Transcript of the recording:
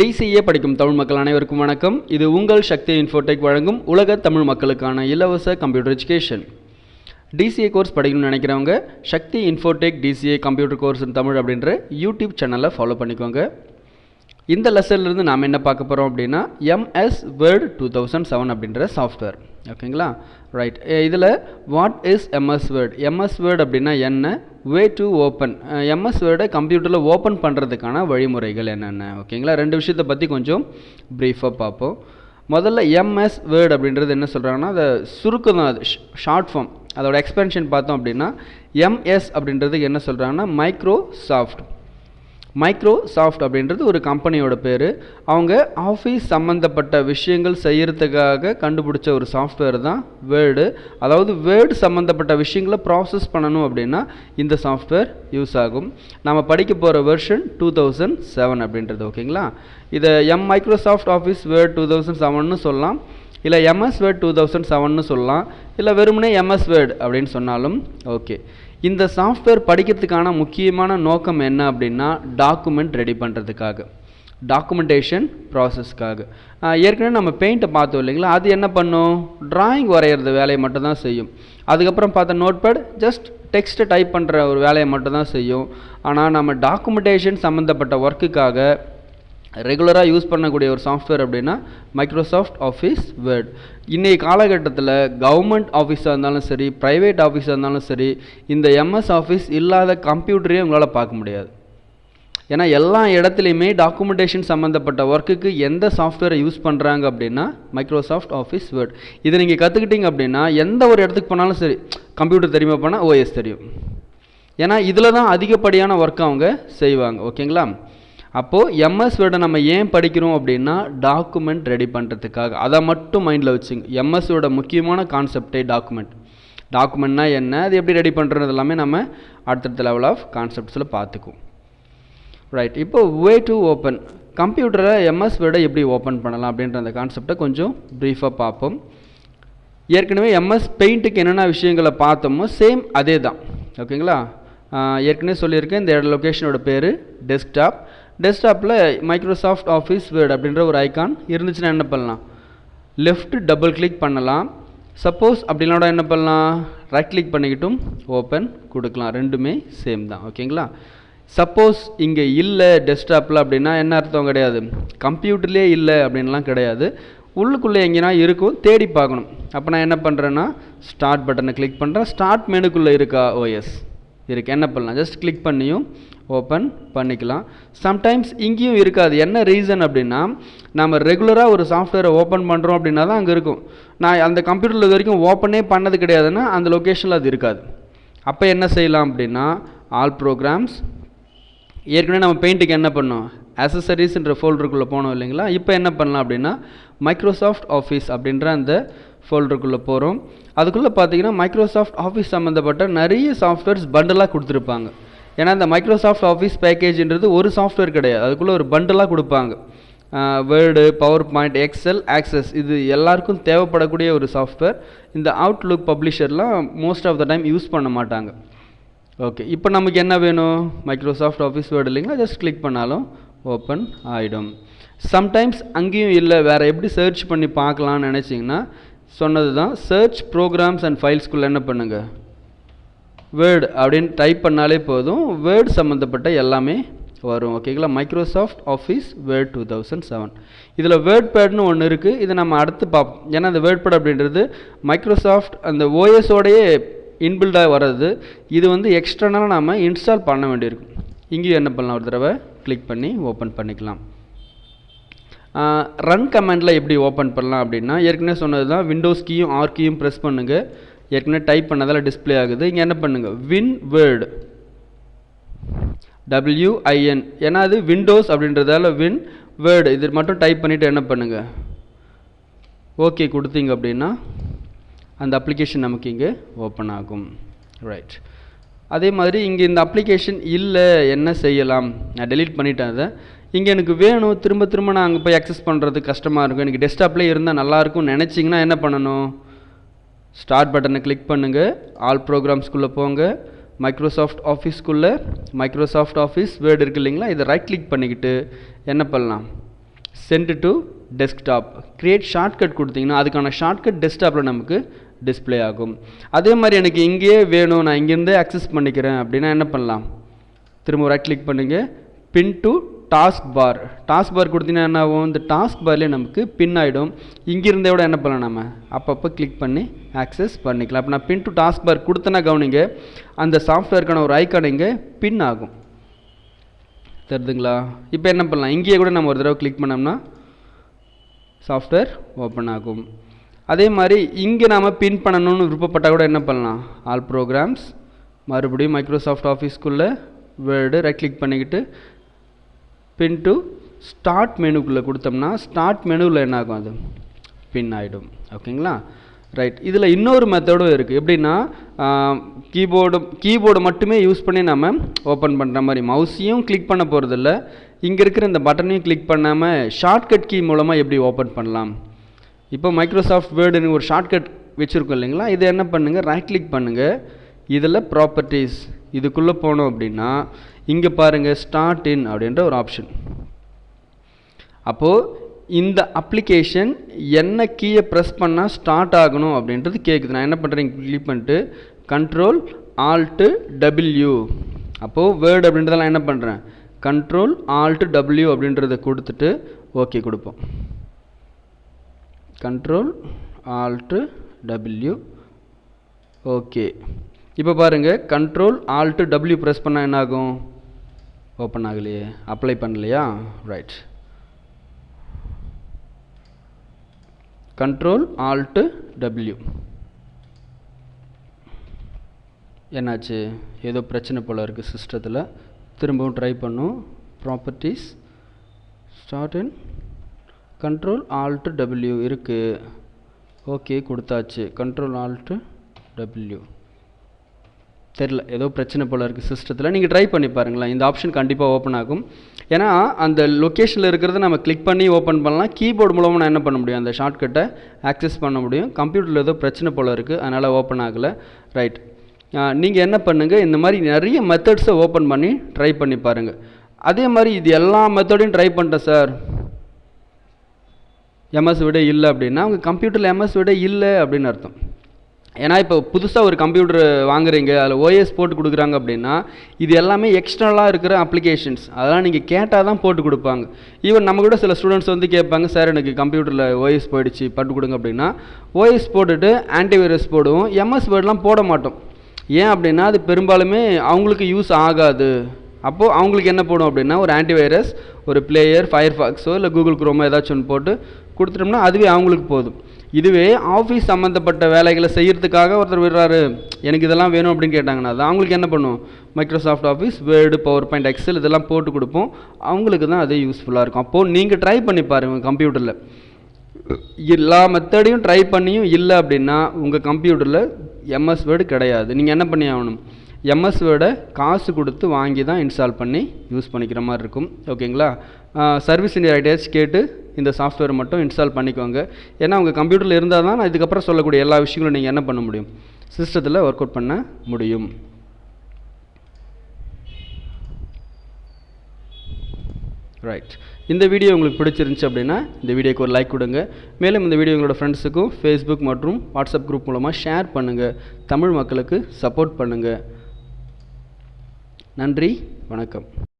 TCA படிக்கும் தமிழ் மக்கள் அனைவருக்கும் வணக்கம். இது உங்கள் சக்தி இன்ஃபோடெக் வழங்கும் உலக தமிழ் மக்களுக்கான இலவச கம்ப்யூட்டர் எஜுகேஷன் டிசிஏ கோர்ஸ் படிக்கணும்னு நினைக்கிறவங்க Sakthi Infotech DCA computer course Tamil அப்படின்ற யூடியூப் சேனலை ஃபாலோ பண்ணிக்கோங்க. இந்த லெசன்லேருந்து நாம் என்ன பார்க்க போகிறோம் அப்படின்னா MS Word two thousand seven அப்படின்ற சாஃப்ட்வேர் ஓகேங்களா ரைட் இதில் what is MS Word MS Word அப்படின்னா என்ன? வே டு ஓப்பன் எம்எஸ் வேர்டை கம்ப்யூட்டரில் ஓப்பன் பண்ணுறதுக்கான வழிமுறைகள் என்னென்ன? ஓகேங்களா ரெண்டு விஷயத்தை பற்றி கொஞ்சம் ப்ரீஃபாக பார்ப்போம். முதல்ல எம்எஸ் வேர்டு அப்படின்றது என்ன சொல்கிறாங்கன்னா அதை சுருக்கம் தான் அது ஷார்ட் ஃபார்ம் அதோட எக்ஸ்பென்ஷன் பார்த்தோம் அப்படின்னா எம்எஸ் அப்படின்றதுக்கு என்ன சொல்கிறாங்கன்னா மைக்ரோசாஃப்ட் மைக்ரோசாஃப்ட் அப்படின்றது ஒரு கம்பெனியோட பேர். அவங்க ஆஃபீஸ் சம்மந்தப்பட்ட விஷயங்கள் செய்கிறதுக்காக கண்டுபிடிச்ச ஒரு சாஃப்ட்வேர் தான் வேர்டு அதாவது வேர்டு சம்மந்தப்பட்ட விஷயங்களை ப்ராசஸ் பண்ணணும் அப்படின்னா இந்த சாஃப்ட்வேர் யூஸ் ஆகும். நம்ம படிக்க போகிற வெர்ஷன் டூ தௌசண்ட் செவன் அப்படின்றது ஓகேங்களா இதை M Microsoft office word two thousand செவன்னு சொல்லலாம். இல்லை எம்எஸ் வேர்ட் டூ தௌசண்ட் செவன்னு சொல்லலாம். இல்லை வெறுமனே எம்எஸ் வேர்டு அப்படின்னு சொன்னாலும் ஓகே இந்த சாஃப்ட்வேர் படிக்கிறதுக்கான முக்கியமான நோக்கம் என்ன அப்படின்னா டாக்குமெண்ட் ரெடி பண்ணுறதுக்காக டாக்குமெண்டேஷன் ப்ராசஸ்க்காக ஏற்கனவே நம்ம பெயிண்ட்டை பார்த்தோம் இல்லைங்களா? அது என்ன பண்ணும்? டிராயிங் வரைகிறது வேலையை மட்டும்தான் செய்யும். அதுக்கப்புறம் பார்த்த நோட்பேட் ஜஸ்ட் டெக்ஸ்ட்டை டைப் பண்ணுற ஒரு வேலையை மட்டும்தான் செய்யும். ஆனால் நம்ம டாக்குமெண்டேஷன் சம்மந்தப்பட்ட ஒர்க்குக்காக ரெகுலராக யூஸ் பண்ணக்கூடிய ஒரு சாஃப்ட்வேர் அப்படின்னா மைக்ரோசாஃப்ட் ஆஃபீஸ் வேர்ட் இன்றைய காலகட்டத்தில் கவர்மெண்ட் ஆஃபீஸாக இருந்தாலும் சரி ப்ரைவேட் ஆஃபீஸாக இருந்தாலும் சரி இந்த எம்எஸ் ஆஃபீஸ் இல்லாத கம்ப்யூட்டரையும் உங்களால் பார்க்க முடியாது. ஏன்னா எல்லா இடத்துலையுமே டாக்குமெண்டேஷன் சம்மந்தப்பட்ட ஒர்க்குக்கு எந்த சாஃப்ட்வேரை யூஸ் பண்ணுறாங்க அப்படின்னா மைக்ரோசாஃப்ட் ஆஃபீஸ் வேர்ட் இதை நீங்கள் கற்றுக்கிட்டீங்க அப்படின்னா எந்த ஒரு இடத்துக்கு போனாலும் சரி கம்ப்யூட்டர் தெரியுமா போனால் ஓஎஸ் தெரியும். ஏன்னா இதில் தான் அதிகப்படியான ஒர்க் அவங்க செய்வாங்க. ஓகேங்களா அப்போது எம்எஸ் வேர்டை நம்ம ஏன் படிக்கிறோம் அப்படின்னா டாக்குமெண்ட் ரெடி பண்ணுறதுக்காக அதை மட்டும் மைண்டில் வச்சுங்க. எம்எஸ்ஸோட முக்கியமான கான்செப்டே டாக்குமெண்ட் டாக்குமெண்ட்னா என்ன? அது எப்படி ரெடி பண்ணுறது எல்லாமே நம்ம அடுத்தடுத்த லெவல் ஆஃப் கான்செப்ட்ஸில் பார்த்துக்குவோம். ரைட் இப்போ வே டு ஓப்பன் கம்ப்யூட்டரை எம்எஸ் வேர்டை எப்படி ஓப்பன் பண்ணலாம் அப்படின்ற அந்த கான்செப்டை கொஞ்சம் ப்ரீஃபாக பார்ப்போம். ஏற்கனவே எம்எஸ் பெயிண்ட்டுக்கு என்னென்ன விஷயங்களை பார்த்தோமோ சேம் அதே தான் ஓகேங்களா ஏற்கனவே சொல்லியிருக்கேன். இந்த லொக்கேஷனோட பேர் டெஸ்க்டாப் டெஸ்க்டாப்பில் மைக்ரோசாஃப்ட் ஆஃபீஸ் வேர்டு அப்படின்ற ஒரு ஐக்கான் இருந்துச்சுன்னா என்ன பண்ணலாம்? லெஃப்ட் டபுள் கிளிக் பண்ணலாம். சப்போஸ் அப்படின்னா என்ன பண்ணலாம்? ரைட் கிளிக் பண்ணிக்கிட்டும் ஓப்பன் கொடுக்கலாம். ரெண்டுமே சேம் தான். ஓகேங்களா சப்போஸ் இங்கே இல்லை டெஸ்க்டாப்பில் அப்படின்னா என்ன அர்த்தம் கிடையாது? கம்ப்யூட்டர்லேயே இல்லை அப்படின்லாம் கிடையாது. உள்ளுக்குள்ளே எங்கேனா இருக்கும். தேடி பார்க்கணும். அப்போ நான் என்ன பண்ணுறேன்னா ஸ்டார்ட் பட்டனை கிளிக் பண்ணுறேன் ஸ்டார்ட் மெனுக்குள்ளே இருக்கா? Oh, ஓஎஸ் இருக்குது என்ன பண்ணலாம்? ஜஸ்ட் கிளிக் பண்ணியும் ஓப்பன் பண்ணிக்கலாம். சம்டைம்ஸ் இங்கேயும் இருக்காது. என்ன ரீசன் அப்படின்னா நம்ம ரெகுலராக ஒரு சாஃப்ட்வேரை ஓப்பன் பண்ணுறோம் அப்படின்னா தான் அங்கே இருக்கும். நான் அந்த கம்ப்யூட்டரில் இது வரைக்கும் ஓப்பனே பண்ணது கிடையாதுன்னா அந்த லொக்கேஷனில் அது இருக்காது. அப்போ என்ன செய்யலாம் அப்படின்னா ஆல் ப்ரோக்ராம்ஸ் ஏற்கனவே நம்ம பெயிண்ட்டுக்கு என்ன பண்ணோம்? அசசரிஸ்ன்ற ஃபோல்டருக்குள்ளே போனோம் இல்லைங்களா? இப்போ என்ன பண்ணலாம் அப்படின்னா மைக்ரோசாஃப்ட் ஆஃபீஸ் அப்படின்ற அந்த ஃபோல்டருக்குள்ளே போகிறோம் அதுக்குள்ளே பார்த்தீங்கன்னா மைக்ரோசாஃப்ட் ஆஃபீஸ் சம்மந்தப்பட்ட நிறைய சாஃப்ட்வேர்ஸ் பண்டலாக கொடுத்துருப்பாங்க. ஏன்னா இந்த மைக்ரோசாஃப்ட் ஆஃபீஸ் பேக்கேஜ்ன்றது ஒரு சாஃப்ட்வேர் கிடையாது. அதுக்குள்ளே ஒரு பண்டலாக கொடுப்பாங்க. Word PowerPoint Excel Access இது எல்லாருக்கும் தேவைப்படக்கூடிய ஒரு சாஃப்ட்வேர் இந்த Outlook பப்ளிஷர்லாம் most of the time use பண்ண மாட்டாங்க. ஓகே இப்போ நமக்கு என்ன வேணும்? மைக்ரோசாஃப்ட் ஆஃபீஸ் வேர்டு இல்லைங்களா? ஜஸ்ட் கிளிக் பண்ணாலும் ஓப்பன் ஆகிடும் சம்டைம்ஸ் அங்கேயும் இல்லை வேறு எப்படி சர்ச் பண்ணி பார்க்கலான்னு நினச்சிங்கன்னா சொன்னது தான் சர்ச் ப்ரோக்ராம்ஸ் அண்ட் ஃபைல்ஸ்குள்ளே என்ன பண்ணுங்கள் வேர்டு அப்படின்னு டைப் பண்ணாலே போதும். வேர்டு சம்மந்தப்பட்ட எல்லாமே வரும். ஓகேங்களா Microsoft Office Word two thousand seven இதில் வேர்ட் பேட்னு ஒன்று இருக்குது இதை நம்ம அடுத்து பார்ப்போம் ஏன்னா அந்த வேர்ட் பேட் அப்படின்றது மைக்ரோசாஃப்ட் அந்த ஓஎஸோடையே இன்பில்டாக வர்றது. இது வந்து எக்ஸ்டர்னலாக நாம் இன்ஸ்டால் பண்ண வேண்டியிருக்கும் இங்கேயும் என்ன பண்ணலாம்? ஒரு தடவை கிளிக் பண்ணி ஓப்பன் பண்ணிக்கலாம். ரன் கமெண்டில் எப்படி ஓப்பன் பண்ணலாம் அப்படின்னா ஏற்கனவே சொன்னது தான் விண்டோஸ் கீயும் ஆர் கீயும் ப்ரெஸ் பண்ணுங்கள் ஏற்கனவே டைப் பண்ணதால் டிஸ்பிளே ஆகுது. இங்கே என்ன பண்ணுங்கள் வின் வேர்டு டபிள்யூஐஎன் ஏன்னா அது விண்டோஸ் அப்படின்றதால வின் வேர்டு இது மட்டும் டைப் பண்ணிவிட்டு என்ன பண்ணுங்கள் ஓகே கொடுத்தீங்க அப்படின்னா அந்த அப்ளிகேஷன் நமக்கு இங்கே ஓப்பன் ஆகும். ரைட் அதே மாதிரி இங்கே இந்த அப்ளிகேஷன் இல்லை என்ன செய்யலாம்? நான் டெலீட் பண்ணிட்டேன் அதை. இங்கே எனக்கு வேணும் திரும்ப திரும்ப நான் அங்கே போய் அக்சஸ் பண்ணுறது கஷ்டமாக இருக்கும். எனக்கு டெஸ்க்டாப்லேயே இருந்தால் நல்லாயிருக்கும்னு நினச்சிங்கன்னா என்ன பண்ணணும்? ஸ்டார்ட் பட்டனை கிளிக் பண்ணுங்கள் ஆல் ப்ரோக்ராம்ஸ்குள்ளே போங்க. மைக்ரோசாஃப்ட் ஆஃபீஸ்க்குள்ளே மைக்ரோசாஃப்ட் ஆஃபீஸ் வேர்டு இருக்குது இல்லைங்களா? இதை ரைட் கிளிக் பண்ணிக்கிட்டு என்ன பண்ணலாம்? Send to desktop create shortcut கொடுத்தீங்கன்னா அதுக்கான ஷார்ட்கட் டெஸ்க்டாப்பில் நமக்கு டிஸ்ப்ளே ஆகும். அதே மாதிரி எனக்கு இங்கேயே வேணும். நான் இங்கேருந்தே அக்சஸ் பண்ணிக்கிறேன் அப்படின்னா என்ன பண்ணலாம்? திரும்ப ரைட் கிளிக் பண்ணுங்கள் pin to taskbar taskbar கொடுத்தீங்கன்னா என்ன ஆகும்? இந்த டாஸ்க் பார்லேயே நமக்கு பின் ஆகிடும் இங்கிருந்தே விட என்ன பண்ணலாம் நம்ம? அப்பப்போ கிளிக் பண்ணி ஆக்சஸ் பண்ணிக்கலாம். அப்போ நான் பின் டு டாஸ்க் பார் கொடுத்தனா கவனிங்க அந்த சாஃப்ட்வேருக்கான ஒரு ஐக்கான் இங்கே பின் ஆகும். தெரிதுங்களா? இப்போ என்ன பண்ணலாம்? இங்கேயே கூட நம்ம ஒரு தடவை கிளிக் பண்ணோம்னா சாஃப்ட்வேர் ஓப்பன் ஆகும். அதே மாதிரி இங்கே நாம் பின் பண்ணணும்னு விருப்பப்பட்டால் கூட என்ன பண்ணலாம்? ஆல் ப்ரோக்ராம்ஸ் மறுபடியும் மைக்ரோசாஃப்ட் ஆஃபீஸ்க்குள்ளே வேர்டு ரைட் கிளிக் பண்ணிக்கிட்டு பின் டு ஸ்டார்ட் மெனுக்குள்ளே கொடுத்தோம்னா ஸ்டார்ட் மெனுவில் என்ன ஆகும் அது? பின் ஆகிடும் ஓகேங்களா? ரைட் இதில் இன்னொரு மெத்தடும் இருக்குது எப்படின்னா கீபோர்டு கீபோர்டு மட்டுமே யூஸ் பண்ணி நம்ம ஓப்பன் பண்ணுற மாதிரி மவுஸையும் கிளிக் பண்ண போகிறதில்ல இங்கே இருக்கிற இந்த பட்டனையும் கிளிக் பண்ணாமல் ஷார்ட்கட் கீ மூலமாக எப்படி ஓப்பன் பண்ணலாம்? இப்போ மைக்ரோசாஃப்ட் வேர்டுன்னு ஒரு ஷார்ட்கட் வச்சுருக்கோம் இல்லைங்களா? இதை என்ன பண்ணுங்கள் ரைட் கிளிக் பண்ணுங்கள் இதில் ப்ராப்பர்ட்டிஸ் இதுக்குள்ளே போனோம் அப்படின்னா இங்கே பாருங்கள் ஸ்டார்ட் இன் அப்படின்ற ஒரு ஆப்ஷன் அப்போது இந்த அப்ளிகேஷன் என்ன கீயை ப்ரெஸ் பண்ணால் ஸ்டார்ட் ஆகணும் அப்படின்றது கேட்குது நான் என்ன பண்ணுறேன் கிளிக் பண்ணிட்டு கண்ட்ரோல் ஆல்ட்டு டபிள்யூ அப்போது வேர்டு அப்படின்றதெல்லாம் என்ன பண்ணுறேன் கண்ட்ரோல் ஆல்ட்டு டபிள்யூ அப்படின்றத கொடுத்துட்டு ஓகே கொடுப்போம். கண்ட்ரோல் ஆல்ட்டு டபிள்யூ ஓகே இப்போ பாருங்கள் கண்ட்ரோல் ஆல்ட்டு டபிள்யூ ப்ரெஸ் பண்ணால் என்ன ஆகும் ஓப்பன் ஆகலையே. அப்ளை பண்ணலையா? ரைட் கண்ட்ரோல் ஆல்ட்டு டபிள்யூ என்னாச்சு? ஏதோ பிரச்சனை போல் இருக்குது சிஸ்டத்தில் திரும்பவும் ட்ரை பண்ணும். Properties start in control alt W இருக்குது ஓகே கொடுத்தாச்சு. கண்ட்ரோல் ஆல்ட்டு டபிள்யூ தெரில. ஏதோ பிரச்சனை போல் இருக்குது சிஸ்டத்தில் நீங்கள் ட்ரை பண்ணி பாருங்களேன். இந்த ஆப்ஷன் கண்டிப்பாக ஓப்பன் ஆகும். ஏன்னா அந்த லொக்கேஷனில் இருக்கிறத நம்ம கிளிக் பண்ணி ஓப்பன் பண்ணலாம். கீபோர்டு மூலமாக நான் என்ன பண்ண முடியும்? அந்த ஷார்ட்கட்டை ஆக்சஸ் பண்ண முடியும். கம்ப்யூட்டரில் ஏதோ பிரச்சனை போல் இருக்குது அதனால் ஓப்பன் ஆகலை. ரைட் நீங்கள் என்ன பண்ணுங்கள் இந்த மாதிரி நிறைய மெத்தட்ஸை ஓப்பன் பண்ணி ட்ரை பண்ணி பாருங்கள் அதே மாதிரி இது எல்லா மெத்தடையும் ட்ரை பண்ணிட்டேன் சார் எம்எஸ் விட இல்லை அப்படின்னா உங்கள் கம்ப்யூட்டரில் எம்எஸ் விட இல்லை அப்படின்னு அர்த்தம். ஏன்னா இப்போ புதுசாக ஒரு கம்ப்யூட்டர் வாங்குறீங்க அதில் ஓஎஸ் போட்டு கொடுக்குறாங்க அப்படின்னா இது எல்லாமே எக்ஸ்டர்னலாக இருக்கிற அப்ளிகேஷன்ஸ் அதெல்லாம் நீங்கள் கேட்டால் தான் போட்டு கொடுப்பாங்க. ஈவன் நம்ம கூட சில ஸ்டூடெண்ட்ஸ் வந்து கேட்பாங்க சார் எனக்கு கம்ப்யூட்டரில் ஓஎஸ் போயிடுச்சு போட்டு கொடுங்க அப்படின்னா ஓஎஸ் போட்டுட்டு ஆன்டிவைரஸ் போடுவோம் எம்எஸ் வேர்டெலாம் போட மாட்டோம். ஏன் அப்படின்னா அது பெரும்பாலுமே அவங்களுக்கு யூஸ் ஆகாது. அப்போது அவங்களுக்கு என்ன போடும் அப்படின்னா ஒரு ஆன்டிவைரஸ் ஒரு பிளேயர் ஃபயர் ஃபாக்ஸோ இல்லை கூகுள் குரோமோ ஏதாச்சும் ஒன்று போட்டு கொடுத்துட்டோம்னா அதுவே அவங்களுக்கு போதும். இதுவே ஆஃபீஸ் சம்மந்தப்பட்ட வேலைகளை செய்கிறதுக்காக ஒருத்தர் விடுறாரு. எனக்கு இதெல்லாம் வேணும் அப்படின்னு கேட்டாங்கன்னா அது அவங்களுக்கு என்ன பண்ணும்? Microsoft Office Word PowerPoint Excel இதெல்லாம் போட்டு கொடுப்போம். அவங்களுக்கு தான் அது யூஸ்ஃபுல்லாக இருக்கும். அப்போது நீங்கள் ட்ரை பண்ணி பாருங்கள் கம்ப்யூட்டரில் எல்லா மெத்தடையும் ட்ரை பண்ணியும் இல்லை அப்படின்னா உங்கள் கம்ப்யூட்டரில் எம்எஸ் வேர்டு கிடையாது. நீங்கள் என்ன பண்ணி ஆகணும்? எம்எஸ் வேர்டை காசு கொடுத்து வாங்கி தான் இன்ஸ்டால் பண்ணி யூஸ் பண்ணிக்கிற மாதிரி இருக்கும். ஓகேங்களா சர்வீஸ் இந்தியா ஐடியாஸ் கேட்டு இந்த சாஃப்ட்வேர் மட்டும் இன்ஸ்டால் பண்ணிக்கோங்க. ஏன்னா உங்கள் கம்ப்யூட்டரில் இருந்தால் தான் நான் இதுக்கப்புறம் சொல்லக்கூடிய எல்லா விஷயங்களும் நீங்கள் என்ன பண்ண முடியும்? சிஸ்டத்தில் ஒர்க் அவுட் பண்ண முடியும். ரைட் இந்த வீடியோ உங்களுக்கு பிடிச்சிருந்துச்சு அப்படின்னா இந்த வீடியோக்கு ஒரு லைக் கொடுங்க. மேலும் இந்த வீடியோ உங்களோட ஃப்ரெண்ட்ஸுக்கும் ஃபேஸ்புக் மற்றும் வாட்ஸ்அப் குரூப் மூலமாக ஷேர் பண்ணுங்கள் தமிழ் மக்களுக்கு சப்போர்ட் பண்ணுங்கள் நன்றி வணக்கம்.